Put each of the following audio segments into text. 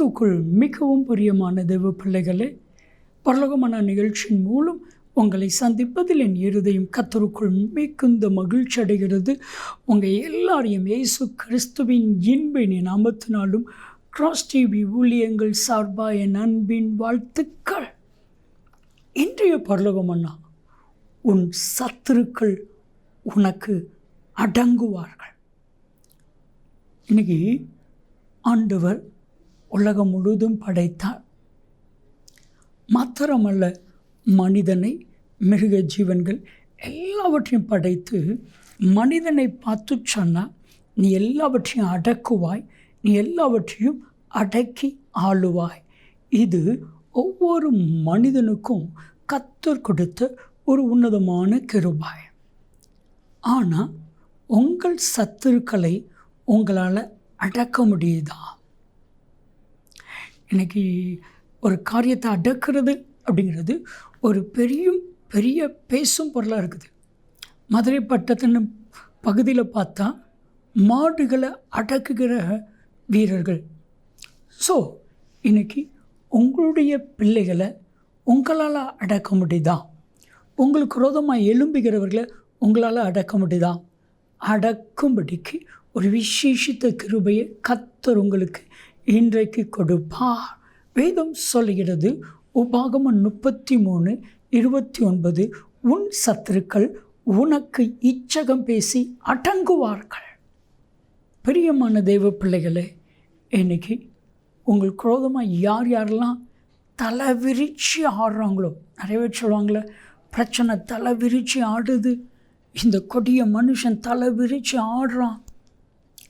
கிறிஸ்துக்குள் மிகவும் பிரியமான தெய்வ பிள்ளைகளே பரலோகமான நிகழ்ச்சியின் மூலம் உங்களை சந்திப்பதில் என் இருதயம் கத்தருக்குள் மிகுந்த மகிழ்ச்சி அடைகிறது. உங்கள் எல்லாரையும் இயேசு கிறிஸ்துவின் இன்பின் நாமத்தினாலும் கிராஸ் டிவி ஊழியங்கள் சார்பாக என் அன்பின் வாழ்த்துக்கள். இன்றைய பரலோகமன்னா உன் சத்துருக்கள் உனக்கு அடங்குவார்கள். இன்னைக்கு ஆண்டவர் உலகம் முழுதும் படைத்தார் மாத்திரமல்ல மனிதனை மிருக ஜீவன்கள் எல்லாவற்றையும் படைத்து மனிதனை பார்த்து சொன்னால் நீ எல்லாவற்றையும் அடக்குவாய் நீ எல்லாவற்றையும் அடக்கி ஆளுவாய். இது ஒவ்வொரு மனிதனுக்கும் கத்தர் கொடுத்த ஒரு உன்னதமான கிருபாய். ஆனால் உங்கள் சத்துருக்களை உங்களால் அடக்க முடியுதா? இன்னைக்கு ஒரு காரியத்தை அடக்கிறது அப்படிங்கிறது ஒரு பெரிய பெரிய பேசும் பொருளாக இருக்குது. மதுரை பட்டத்தின் பகுதியில் பார்த்தா மாடுகளை அடக்குகிற வீரர்கள். ஸோ இன்றைக்கி உங்களுடைய பிள்ளைகளை உங்களால் அடக்க முடியுதா? உங்களுக்கு ரோதமாக எழும்புகிறவர்களை உங்களால் அடக்க முடியுதா? அடக்கும்படிக்கு ஒரு விசேஷித்த கிருபையை கத்தர் உங்களுக்கு இன்றைக்கு கொடுப்பார் வேதம் சொல்லுகிறது உபாகம முப்பத்தி மூணு இருபத்தி ஒன்பது உன் சத்துருக்கள் உனக்கு இச்சகம் பேசி அடங்குவார்கள். பிரியமான தெய்வ பிள்ளைகளே இன்னைக்கு உங்கள் குரோதமாக யார் யாரெல்லாம் தலை விரிச்சு ஆடுறாங்களோ நிறைய பேர் சொல்லுவாங்களே பிரச்சனை தலை விரிச்சு ஆடுது இந்த கொடிய மனுஷன் தலை விரிச்சு ஆடுறான்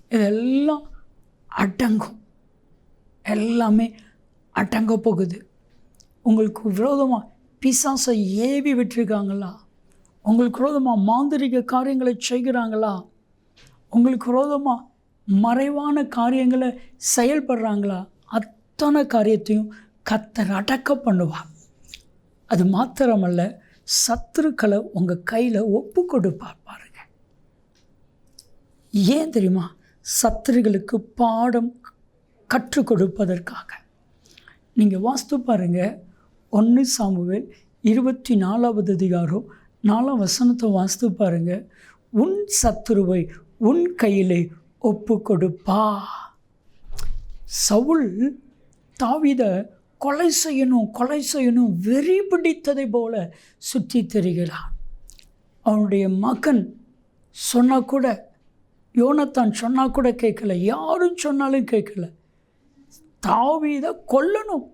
இதெல்லாம் அடங்கும். எல்லாமே அடங்க போகுது. உங்களுக்கு விரோதமாக பிசாசை ஏவி விட்டுருக்காங்களா? உங்களுக்கு விரோதமாக மாந்திரிக காரியங்களை செய்கிறாங்களா? உங்களுக்கு விரோதமாக மறைவான காரியங்களை செயல்படுறாங்களா? அத்தனை காரியத்தையும் கத்தர் அடக்க பண்ணுவார். அது மாத்திரமல்ல சத்துருக்களை உங்கள் கையில் ஒப்பு கொடுப்பார் பாருங்க. ஏன் தெரியுமா? சத்துருகளுக்கு பாடம் கற்றுக் கொடுப்பதற்காக. நீங்கள் வாஸ்து பாருங்கள் ஒன்று சாமுவேல் இருபத்தி நாலாவது அதிகாரம் நாலாம் வசனத்தை வாஸ்து பாருங்கள் உன் சத்துருவை உன் கையிலே ஒப்பு கொடுப்பா. சவுல் தாவித கொலை செய்யணும் கொலை செய்யணும் வெறி பிடித்ததை போல சுற்றி திரிகிறான். அவனுடைய மகன் சொன்னால் கூட யோனத்தான் சொன்னால் கூட கேட்கல யாரும் சொன்னாலும் கேட்கல. தாவீதை கொல்லணும்.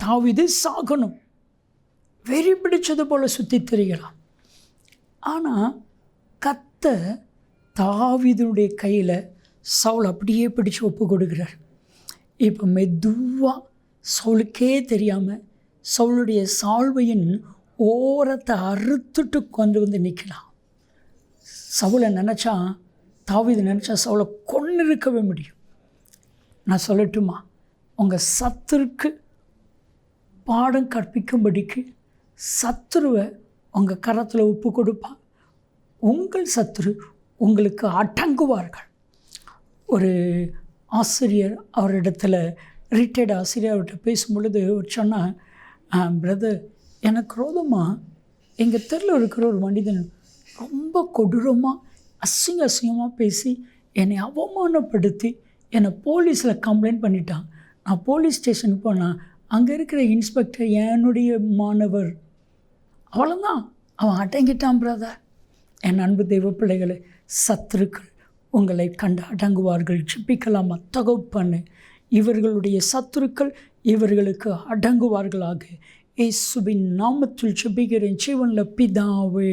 தாவீது சாகணும். வெறி பிடிச்சது போல் சுற்றி திரிகிறான். ஆனால் கத்த தாவிதனுடைய கையில் சவுல் அப்படியே பிடிச்சு ஒப்பு கொடுக்குறார். இப்போ மெதுவாக சவுளுக்கே தெரியாமல் சவுளுடைய சால்வையின் ஓரத்தை அறுத்துட்டு கொண்டு வந்து நிற்கலாம் சவுளை நினச்சா தாவீது நினச்சா சவுளை கொண்டு இருக்கவே முடியும். நான் சொல்லட்டுமா? உங்கள் சத்துருக்கு பாடம் கற்பிக்கும்படிக்கு சத்துருவை உங்கள் கரத்தில் ஒப்பு கொடுப்பா. உங்கள் சத்துரு உங்களுக்கு அடங்குவார்கள். ஒரு ஆசிரியர் அவரிடத்துல ரிட்டையர்டு ஆசிரியர் அவர்கிட்ட பேசும்பொழுது அவர் சொன்னால் பிரதர் எனக்கு ரோதமாக எங்கள் தெருவில் இருக்கிற ஒரு மனிதன் ரொம்ப கொடூரமாக அசிங்க அசிங்கமாக பேசி என்னை அவமானப்படுத்தி என்னை போலீஸில் கம்ப்ளைண்ட் பண்ணிட்டான். நான் போலீஸ் ஸ்டேஷனுக்கு போனால் அங்கே இருக்கிற இன்ஸ்பெக்டர் என்னுடைய மாணவர். அவ்வளோதான் அவன் அடங்கிட்டான் பிரதர் என் அன்பு தெய்வ பிள்ளைகளை சத்துருக்கள் உங்களை கண்டு அடங்குவார்கள். சிப்பிக்கலாமா பண்ணு. இவர்களுடைய சத்துருக்கள் இவர்களுக்கு அடங்குவார்களாக. இயேசுவின் நாமத்தில் செபிக்கிறேன் ஜீவனில் பிதாவே